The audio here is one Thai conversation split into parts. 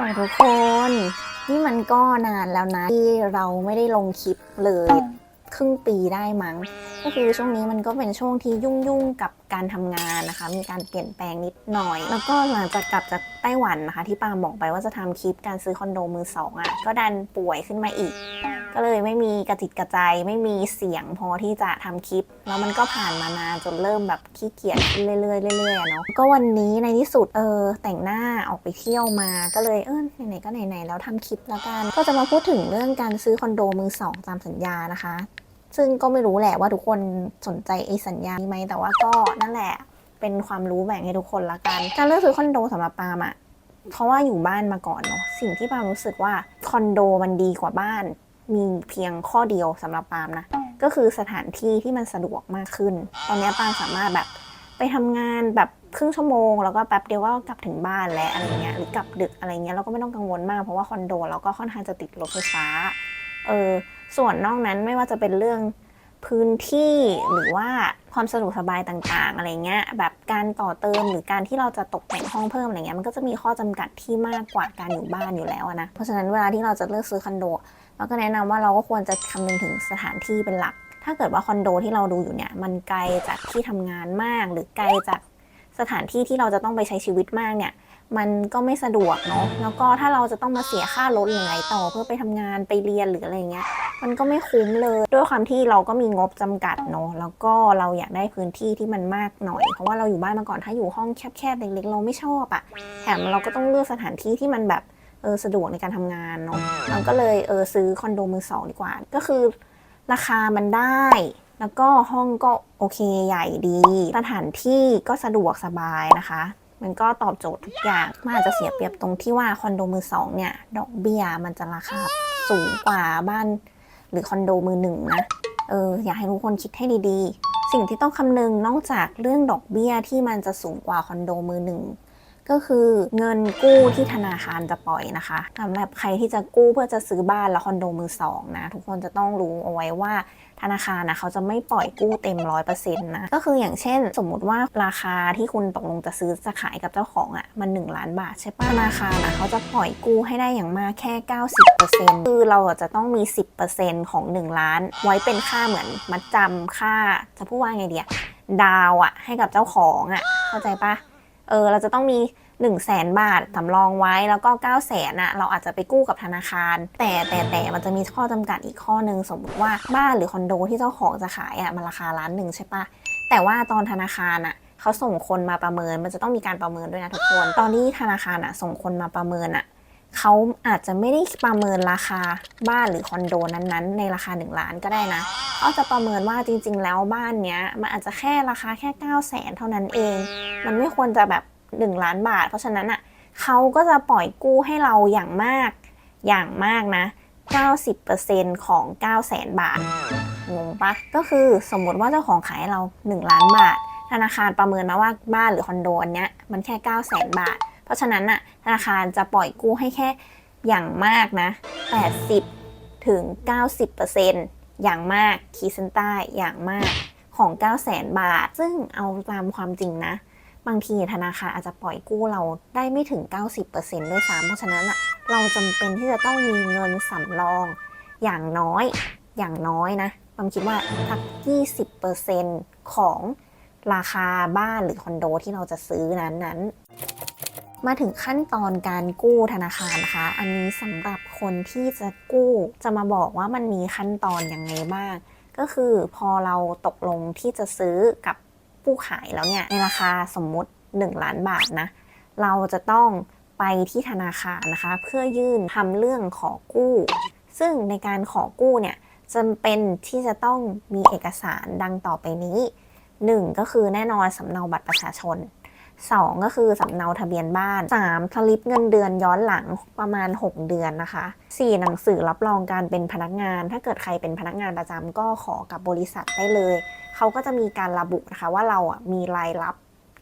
หน่อยทุกคน นี่มันก็นานแล้วนะ ที่เราไม่ได้ลงคลิปเลย ครึ่งปีได้มั้ง ก็คือช่วงนี้มันก็เป็นช่วงที่ยุ่งๆกับ การทำงานนะคะ มีการเปลี่ยนแปลงนิดหน่อย แล้วก็หลังจากกลับจากไต้หวันนะคะ ที่ปาบอกไปว่าจะทำคลิปการซื้อคอนโดมือสองอะ่ะก็ดันป่วยขึ้นมาอีก ก็เลยไม่มีกระจิตกระใจไม่มีเสียงพอที่จะทำคลิป แล้วมันก็ผ่านมานานจนเริ่มแบบขี้เกียจเรื่อยๆเรื่อยๆอะเนาะก็วันนี้ในที่สุดเออแต่งหน้าออกไปเที่ยวมาก็เลยเออไหนๆก็ไหนๆแล้วทำคลิปแล้วกันก็จะมาพูดถึงเรื่องการซื้อคอนโดมือสองตามสัญญานะคะ ซึ่งก็ไม่รู้แหละว่าทุกคนสนใจไอ้สัญญานี้ไหมแต่ว่าก็นั่นแหละเป็นความรู้แบ่งให้ทุกคนละกัน การเลือกซื้อคอนโดสำหรับปาล์มอะเพราะว่าอยู่บ้านมาก่อนเนาะสิ่งที่ปาล์มรู้สึกว่าคอนโดมันดีกว่าบ้าน มีเพียงข้อเดียวสำหรับปาล์มนะก็คือสถานที่ที่มันสะดวกมากขึ้น ตอนนี้ปาล์มสามารถแบบไปทำงานแบบครึ่งชั่วโมง แล้วก็แป๊บเดียวก็กลับถึงบ้านแล้วอะไรเงี้ยหรือกลับดึกอะไรเงี้ยเราก็ไม่ต้องกังวลมากเพราะว่าคอนโดเราก็ค่อนข้างจะติดรถไฟฟ้าเออ ส่วนนอกนั้นไม่ว่าจะเป็นเรื่องพื้นที่หรือว่าความสะดวกสบายต่างๆ อะไรเงี้ยแบบการต่อเติมหรือการที่เราจะตกแต่งห้องเพิ่มอะไรเงี้ยมันก็จะมีข้อจำกัดที่มากกว่าการอยู่บ้านอยู่แล้วนะเพราะฉะนั้นเวลาที่เราจะเลือกซื้อคอนโดเราก็แนะนำว่าเราก็ควรจะคำนึงถึงสถานที่เป็นหลัก ถ้าเกิดว่าคอนโดที่เราดูอยู่เนี่ยมันไกลจากที่ทำงานมาก หรือไกลจากสถานที่ที่เราจะต้องไปใช้ชีวิตมากเนี่ยมันก็ไม่สะดวกเนาะแล้วก็ถ้าเราจะต้องมาเสียค่ารถหรืออะไรต่อเพื่อไปทำงานไปเรียนหรืออะไรเงี้ย มันก็ไม่คุ้มเลย ด้วยความที่เราก็มีงบจำกัดเนาะแล้วก็เราอยากได้พื้นที่ที่มันมากหน่อย เพราะว่าเราอยู่บ้านมาก่อนถ้าอยู่ห้องแคบๆเล็กๆเราไม่ชอบอะแถมเราก็ต้องเลือกสถานที่ที่มันแบบเออสะดวกในการทำงานเนาะเราก็เลยเออซื้อคอนโดมือสองดีกว่า ก็คือ ราคามันได้ แล้วก็ห้องก็โอเคใหญ่ดี สถานที่ก็สะดวกสบายนะคะมันก็ตอบโจทย์ทุกอย่างมันอาจจะเสียเปรียบตรงที่ว่าคอนโดมือสองเนี่ย ดอกเบี้ยมันจะราคาสูงกว่าบ้าน หรือคอนโดมือหนึ่งนะเอออยากให้ทุกคนคิดให้ดีๆ สิ่งที่ต้องคำนึงนอกจากเรื่องดอกเบี้ยที่มันจะสูงกว่าคอนโดมือหนึ่ง ก็คือเงินกู้ที่ธนาคารจะปล่อยนะคะสำหรับใครที่จะกู้เพื่อจะซื้อบ้านแล้วคอนโดมือสองนะทุกคนจะต้องรู้เอาไว้ว่าธนาคารนะเขาจะไม่ปล่อยกู้เต็มร้อยเปอร์เซ็นต์นะก็คืออย่างเช่น สมมุติว่าราคาที่คุณตกลงจะซื้อจะขายกับเจ้าของอะ่ะมัน 1 ล้านบาทใช่ปะธนาคารนะเขาจะปล่อยกู้ให้ได้อย่างมากแค่ 90%คือเราจะต้องมี 10%ของ 1 ล้าน ไว้เป็นค่าเหมือนมัดจำค่าจะพูดว่าไงเดียดาวอะ่ะให้กับเจ้าของอะ่ะเข้าใจปะ เออเราจะต้องมี1นึ่งแสนบาทสำรองไว้แล้วก็9ก้าแสนอะเราอาจจะไปกู้กับธนาคาร แต่แต่แต่มันจะมีข้อจำกัดอีกข้อหนึ่งสมมติว่าบ้านหรือคอนโดที่เจ้าของจะขายอะมันราคาล้านหนึ่งใช่ปะแต่ว่าตอนธนาคารอะเขาส่งคนมาประเมิน มันจะต้องมีการประเมินด้วยนะทุกคน ตอนนี้ธนาคารอะส่งคนมาประเมินอะ เขาอาจจะไม่ได้ประเมินราคาบ้านหรือคอนโดนั้นๆ ในราคา 1 ล้านก็ได้นะเขาจะประเมินว่าจริง ๆ แล้วบ้านเนี้ยมันอาจจะแค่ราคาแค่9 0 0แสนเท่านั้นเอง มันไม่ควรจะแบบ 1 ล้านบาท เพราะฉะนั้นอะเขาก็จะปล่อยกู้ให้เราอย่างมากอย่างมากนะ 90%ของ 9 0 0แสนบาทงงปะก็คือสมมติว่าเจ้าของขายให้เรา 1 ล้านบาท ธนาคารประเมินมาว่าบ้านหรือคอนโดนเนี้ยมันแค่ 9 0 0แสนบาท ราะฉะนั้นน่ะธนาคารจะปล่อยกู้ให้แค่อย่างมากนะ 80 ถึง 90%อย่างมากคีย์เซนใต้อย่างมากของ 9 0 0แสนบาท ซึ่งเอาตามความจริงนะ บางทีธนาคารอาจจะปล่อยกู้เราได้ไม่ถึง 90%ด้วยซ้ำเพราะฉะนั้นอะเราจำเป็นที่จะต้องมีเงินสำรองอย่างน้อยอย่างน้อยนะผมคิดว่าสัก 20%ของราคาบ้านหรือคอนโดที่เราจะซื้อนั้นนั้น มาถึงขั้นตอนการกู้ธนาคารนะคะ อันนี้สำหรับคนที่จะกู้จะมาบอกว่ามันมีขั้นตอนยังไงบ้าง ก็คือพอเราตกลงที่จะซื้อกับผู้ขายแล้วเนี่ยในราคาสมมุติ 1 ล้านบาทนะ เราจะต้องไปที่ธนาคารนะคะ เพื่อยื่นทำเรื่องขอกู้ ซึ่งในการขอกู้เนี่ยจำเป็นที่จะต้องมีเอกสารดังต่อไปนี้ 1 ก็คือแน่นอนสำเนาบัตรประชาชน 2 ก็คือสำเนาทะเบียนบ้าน 3 สลิปเงินเดือนย้อนหลังประมาณ 6 เดือนนะคะ 4 หนังสือรับรองการเป็นพนักงาน ถ้าเกิดใครเป็นพนักงานประจำก็ขอกับบริษัทได้เลย เขาก็จะมีการระบุนะคะว่าเราอะมีรายรับ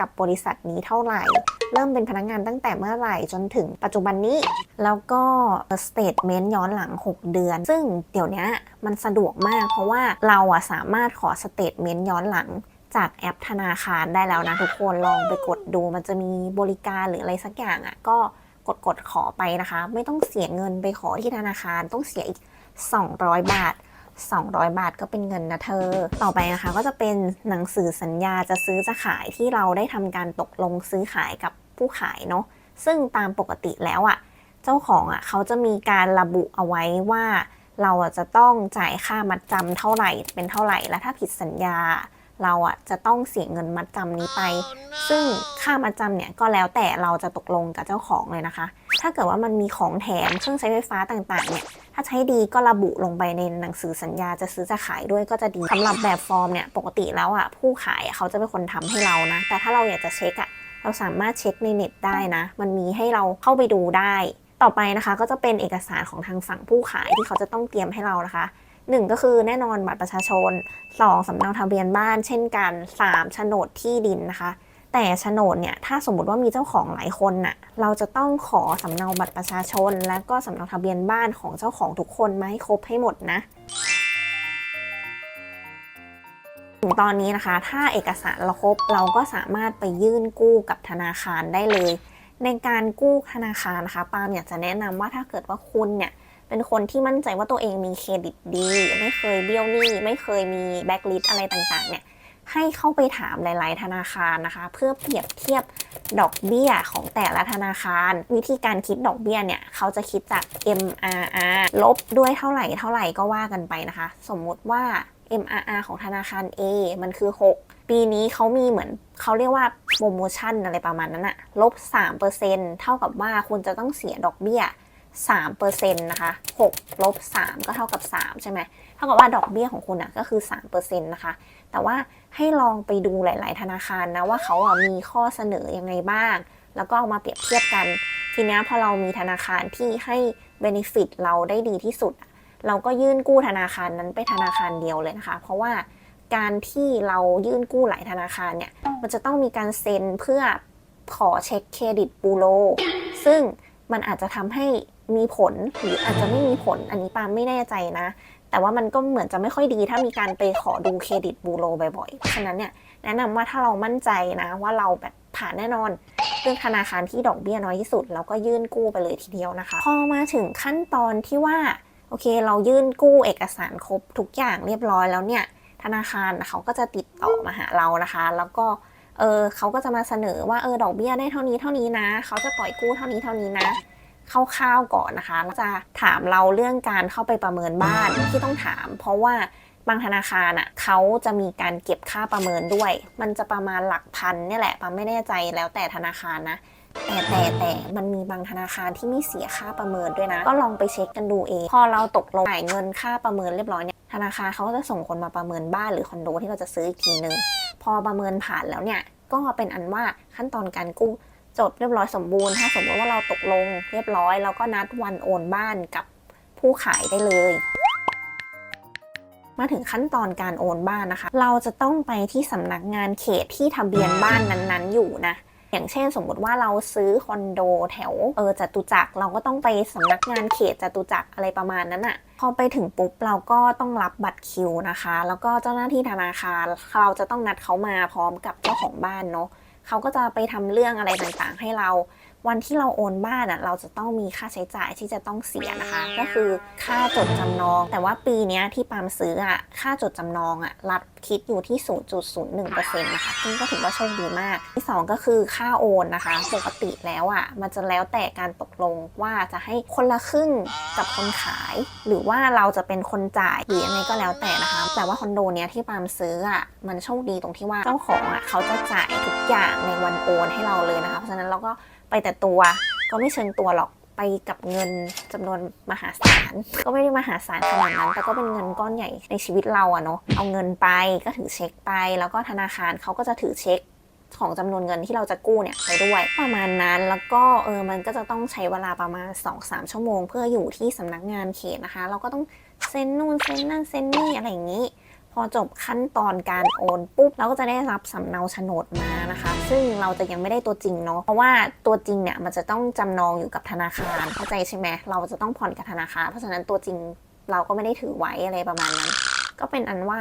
กับบริษัทนี้เท่าไหร่ เริ่มเป็นพนักงานตั้งแต่เมื่อไหร่จนถึงปัจจุบันนี้ แล้วก็สเตทเมนต์ย้อนหลัง 6 เดือน ซึ่งเดี๋ยวนี้มันสะดวกมากเพราะว่าเราอะสามารถขอสเตทเมนต์ย้อนหลัง จากแอปธนาคารได้แล้วนะทุกคนลองไปกดดูมันจะมีบริการหรืออะไรสักอย่างอะ ก็กดกดๆขอไปนะคะ ไม่ต้องเสียเงินไปขอที่ธนาคารต้องเสียอีก 200 บาท 200 บาทก็เป็นเงินนะเธอ ต่อไปนะคะก็จะเป็นหนังสือสัญญาจะซื้อจะขายที่เราได้ทำการตกลงซื้อขายกับผู้ขายเนาะซึ่งตามปกติแล้วอะ่ะ เจ้าของอะ่ะเขาจะมีการระบุเอาไว้ว่า เราจะต้องจ่ายค่ามัดจำเท่าไหร่เป็นเท่าไหร่และถ้าผิดสัญญา เราอะจะต้องเสียเงินมัดจำนี้ไป ซึ่งค่ามัดจำเนี่ยก็แล้วแต่เราจะตกลงกับเจ้าของเลยนะคะ ถ้าเกิดว่ามันมีของแถมเครื่องใช้ไฟฟ้าต่างๆเนี่ยถ้าใช้ดีก็ระบุลงไปในหนังสือสัญญาจะซื้อจะขายด้วยก็จะดีสำหรับแบบฟอร์มเนี่ยปกติแล้วอะผู้ขายเขาจะเป็นคนทำให้เรานะ แต่ถ้าเราอยากจะเช็คอะเราสามารถเช็คในเน็ตได้นะ มันมีให้เราเข้าไปดูได้ ต่อไปนะคะก็จะเป็นเอกสารของทางฝั่งผู้ขายที่เขาจะต้องเตรียมให้เรานะคะ หนึ่งก็คือแน่นอนบัตรประชาชนสองสำเนาทะเบียนบ้านเช่นกันสามโฉนดที่ดินนะคะ แต่โฉนดเนี่ยถ้าสมมติว่ามีเจ้าของหลายคนน่ะเราจะต้องขอสำเนาบัตรประชาชน และก็สำเนาทะเบียนบ้านของเจ้าของทุกคนมาให้ครบให้หมดนะถึงตอนนี้นะคะ ถ้าเอกสารเราครบเราก็สามารถไปยื่นกู้กับธนาคารได้เลย ในการกู้ธนาคารนะคะปาล์มอยากจะแนะนำว่าถ้าเกิดว่าคุณเนี่ย เป็นคนที่มั่นใจว่าตัวเองมีเครดิตดี ไม่เคยเบี้ยวหนี้ ไม่เคยมีแบ็กลิสอะไรต่างๆ เนี่ย ให้เข้าไปถามหลาย ๆ ธนาคารนะคะ เพื่อเปรียบเทียบดอกเบี้ยของแต่ละธนาคาร วิธีการคิดดอกเบี้ยเนี่ย เขาจะคิดจาก MRR ลบด้วยเท่าไหร่เท่าไหร่ก็ว่ากันไปนะคะ สมมติว่า MRR ของธนาคาร A มันคือ 6 ปีนี้เขามีเหมือนเขาเรียกว่าโปรโมชั่นอะไรประมาณนั้นอะลบ 3%เท่ากับว่าคุณจะต้องเสียดอกเบี้ย 3%นต์นะคะ6ลบ3ก็เท่ากับ 3 ใช่ไหมเท่ากับว่าดอกเบี้ยของคุณอะก็คือ3%นต์นะคะ แต่ว่าให้ลองไปดูหลาย ๆ ธนาคารนะว่าเขาอะมีข้อเสนอยังไงบ้าง แล้วก็เอามาเปรียบเทียบกัน ทีนี้พอเรามีธนาคารที่ให้เบนฟิตเราได้ดีที่สุด เราก็ยื่นกู้ธนาคารนั้นไปธนาคารเดียวเลยนะคะ เพราะว่าการที่เรายื่นกู้หลายธนาคารเนี่ย มันจะต้องมีการเซ็นเพื่อขอเช็คเครดิตบูโรซึ่งมันอาจจะทำให้ มีผลหรืออาจจะไม่มีผลอันนี้ปามไม่แน่ใจนะ แต่ว่ามันก็เหมือนจะไม่ค่อยดีถ้ามีการไปขอดูเครดิตบูโรบ่อยๆเพราะฉะนั้นเนี่ยแนะนำว่าถ้าเรามั่นใจนะว่าเราแบบผ่านแน่นอนเลือกธนาคารที่ดอกเบี้ยน้อยที่สุด แล้วก็ยื่นกู้ไปเลยทีเดียวนะคะ พอมาถึงขั้นตอนที่ว่าโอเค เรายื่นกู้เอกสารครบทุกอย่างเรียบร้อยแล้วเนี่ยธนาคารเขาก็จะติดต่อมาหาเรานะคะ แล้วก็เออเขาก็จะมาเสนอว่าเออดอกเบี้ยได้เท่านี้เท่านี้นะ เขาจะปล่อยกู้เท่านี้เท่านี้นะ คร่าวๆก่อนนะคะแล้วจะถามเราเรื่องการเข้าไปประเมินบ้านที่ต้องถาม เพราะว่าบางธนาคารอะเขาจะมีการเก็บค่าประเมินด้วย มันจะประมาณหลักพันเนี่ยแหละปาไม่แน่ใจแล้วแต่ธนาคารนะแต่แต่แต่มันมีบางธนาคารที่ไม่เสียค่าประเมินด้วยนะ ก็ลองไปเช็คกันดูเอง พอเราตกลงจ่ายเงินค่าประเมินเรียบร้อยเนี่ยธนาคารเขาก็จะส่งคนมาประเมินบ้านหรือคอนโดที่เราจะซื้ออีกทีนึงพอประเมินผ่านแล้วเนี่ยก็เป็นอันว่าขั้นตอนการกู้ จดเรียบร้อยสมบูรณ์ ถ้าสมมติว่าเราตกลงเรียบร้อยแล้วก็นัดวันโอนบ้านกับผู้ขายได้เลย มาถึงขั้นตอนการโอนบ้านนะคะ เราจะต้องไปที่สำนักงานเขตที่ทะเบียนบ้านนั้นๆ อยู่นะอย่างเช่นสมมติว่าเราซื้อคอนโดแถวเออจตุจักรเราก็ต้องไปสำนักงานเขตจตุจักรอะไรประมาณนั้นอะพอไปถึงปุ๊บเราก็ต้องรับบัตรคิวนะคะ แล้วก็เจ้าหน้าที่ธนาคารเราจะต้องนัดเขามาพร้อมกับเจ้าของบ้านเนาะ เขาก็จะไปทำเรื่องอะไรต่างๆ ให้เรา วันที่เราโอนบ้านอะเราจะต้องมีค่าใช้จ่ายที่จะต้องเสียนะคะ ก็คือค่าจดจำนอง แต่ว่าปีเนี้ยที่ปาล์มซื้ออะค่าจดจำนองอะรัฐคิดอยู่ที่ 0.01%นะคะซึ่งก็ถือว่าโชคดีมาก ที่ 2 ก็คือค่าโอนนะคะ ปกติแล้วอะมันจะแล้วแต่การตกลงว่าจะให้คนละครึ่งกับคนขาย หรือว่าเราจะเป็นคนจ่ายหรือยังไงก็แล้วแต่นะคะ แต่ว่าคอนโดเนี้ยที่ปาล์มซื้ออะมันโชคดีตรงที่ว่าเจ้าของอะเขาจะจ่ายทุกอย่างในวันโอนให้เราเลยนะคะเพราะฉะนั้นเราก็ไปแต่ตัว ก็ไม่เชิงตัวหรอกไปกับเงินจำนวนมหาศาล ก็ไม่ได้มหาศาลขนาดนั้น แต่ก็เป็นเงินก้อนใหญ่ในชีวิตเราอะเนาะเอาเงินไปก็ถือเช็คไป แล้วก็ธนาคารเขาก็จะถือเช็คของจำนวนเงินที่เราจะกู้เนี่ยไปด้วยประมาณนั้นแล้วก็เออมันก็จะต้องใช้เวลาประมาณ 2-3 ชั่วโมง เพื่ออยู่ที่สำนักงานเขตนะคะ เราก็ต้องเซ็นนู่นเซ็นนั่นเซ็นนี่อะไรอย่างนี้ พอจบขั้นตอนการโอนปุ๊บเราก็จะได้รับสำเนาโฉนดมานะคะ ซึ่งเราจะยังไม่ได้ตัวจริงเนาะเพราะว่าตัวจริงเนี่ยมันจะต้องจำนองอยู่กับธนาคารเข้าใจใช่ไหมเราจะต้องผ่อนกับธนาคารเพราะฉะนั้นตัวจริงเราก็ไม่ได้ถือไว้อะไรประมาณนั้น ก็เป็นอันว่า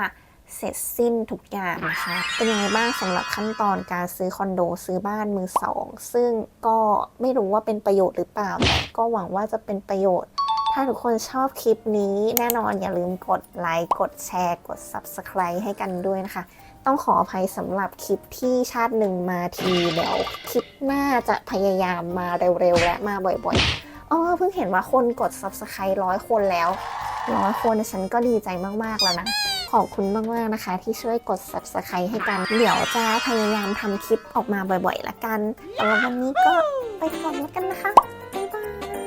เสร็จสิ้นทุกอย่างนะคะ เป็นยังไงบ้างสำหรับขั้นตอนการซื้อคอนโดซื้อบ้านมือสอง ซึ่งก็ไม่รู้ว่าเป็นประโยชน์หรือเปล่าแต่ก็หวังว่าจะเป็นประโยชน์ ถ้าทุกคนชอบคลิปนี้แน่นอนอย่าลืมกดไลค์กดแชร์กด Subscribe ให้กันด้วยนะคะ ต้องขออภัยสำหรับคลิปที่ชาติหนึ่งมาทีเดี๋ยวคลิปหน้าจะพยายามมาเร็วๆ และมาบ่อยๆอ๋อเพิ่งเห็นว่าคนกด Subscribe ร้อยคนแล้วร้อยคนฉันก็ดีใจมากๆแล้วนะขอบคุณมากๆนะคะ ที่ช่วยกด Subscribe ให้กัน เดี๋ยวจะพยายามทำคลิปออกมาบ่อยๆละกันสำหรับวันนี้ก็ไปก่อนแล้วกันนะคะ